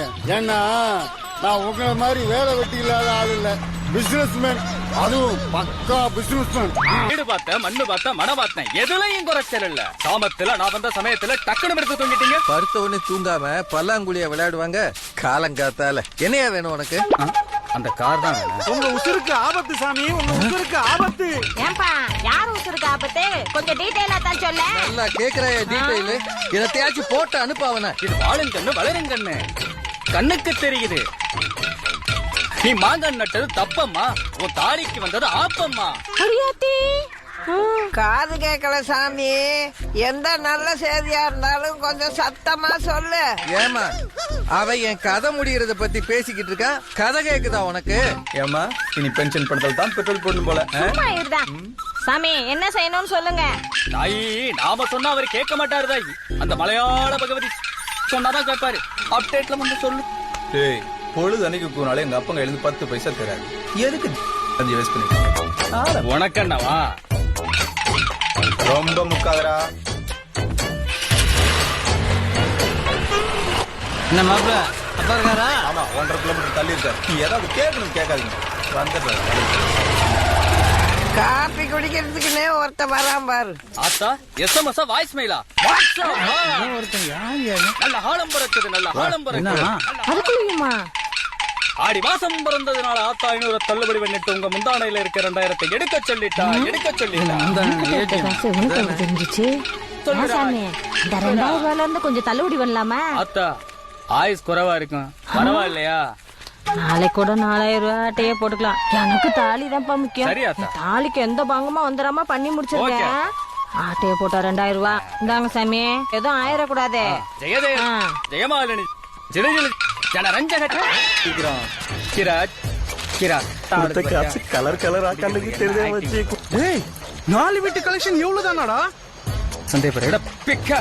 செய்யுங்க ஏன்னா நான் உங்களை மாதிரி வேலை வெட்டி இல்லாத ஆள் இல்ல. பிசினஸ் மேன் அதுவும் பக்கா பிசினஸ் மேன் வீடு பார்த்தேன் மண்ணு பார்த்தேன் மன பார்த்தேன் எதுலயும் குறைச்சல் இல்ல. சாமத்துல நான் வந்த சமயத்துல டக்குனு எடுத்து தூங்கிட்டீங்க. படுத்த உடனே தூங்காம பல்லாங்குழிய விளையாடுவாங்க காலங்காத்தால. என்னையா வேணும் உனக்கு? அந்த கார் தான் வேணும். உங்க உசுருக்கு ஆபத்து சாமி உங்க உசுருக்கு ஆபத்து. ஏன்பா யார் உசுருக்கு ஆபத்து? கொஞ்சம் டீட்டெயிலா தான் சொல்ல நல்லா கேக்குறாய டீடைல் இதத்தையாச்சும் போட்டு அனுப்ப அவன. இது வாழும் கண்ணு வளரும் கண்ணு கண்ணுக்கு தெரியுது. நீ மாங்கன் நட்டது தப்பம்மா. உன் தாலிக்கு வந்தது ஆப்பம்மா. அடியாத்தி காது கேட்கல சாமி. எந்த நல்ல செய்தியா இருந்தாலும் கொஞ்சம் சத்தமா சொல்லு. ஏமா அவ என் கதை முடியறத பத்தி பேசிக்கிட்டு இருக்கா? கதை கேக்குதா உனக்கு? ஏமா இனி பென்ஷன் பணத்தில் தான் பெட்ரோல் போடணும் போல. சாமி என்ன செய்யணும்னு சொல்லுங்க. தாயி நாம சொன்னா அவர் கேட்க மாட்டாரு தாயி. அந்த மலையாள பகவதி சொன்னாதான் கேட்பாரு அப்டேட்ல வந்து சொல்லு. டேய் பொழுது அன்னைக்கு போனாலே எங்க அப்பங்க எழுந்து பத்து பைசா தராது எதுக்கு அஞ்சு வேஸ்ட் பண்ணிக்கலாம் உனக்கண்ணவா ரொம்ப முக்காதரா என்ன மாப்பிள அப்பா இருக்காரா? ஆமா ஒன்றரை கிலோமீட்டர் தள்ளி இருக்காரு. நீ ஏதாவது கேட்கணும் கேட்காதீங்க வந்துடுறாரு காப்பி குடிக்கிறதுக்குன்னே ஒருத்த வரான் பாரு. ஆத்தா எஸ்எம்எஸ் வாய்ஸ் மெயிலா நல்ல ஆழம் பிறக்குது நல்ல ஆழம் பிறக்குது. அதுக்குள்ளயுமா? ஆடி மாசம் பிறந்ததுனால ஆத்தா ஐநூறு தள்ளுபடி பண்ணிட்டு உங்க முந்தானையில இருக்க ரெண்டாயிரத்தை எடுக்க சொல்லிட்டா எடுக்க சொல்லிட்டா தெரிஞ்சிச்சு? ஏன் சாமி இந்த ரெண்டாயிரம் ரூபாயில இருந்து கொஞ்சம் தள்ளுபடி பண்ணலாமா? ஆத்தா ஆயுஸ் குறைவா இருக்கும். பரவாயில்லையா? நாளைக்கு கூட நாலாயிரம் ரூபாய் ஆட்டையே போட்டுக்கலாம். எனக்கு தாலி தான்ப்பா முக்கியம். தாலிக்கு எந்த பங்கமா வந்துடாம பண்ணி முடிச்சிருக்கேன். ஆட்டையை போட்டா ரெண்டாயிரம் ரூபாய். இந்தாங்க சாமி. எதுவும் ஆயிடக்கூடாது. ஜெயமாலினி கலர் கலரா கண்ணுக்கு தெரிஞ்ச வச்சு டேய் நாலு வீட்டு கலெக்ஷன் எவ்வளவு தானாடா சந்தேகப்பட பிக்கா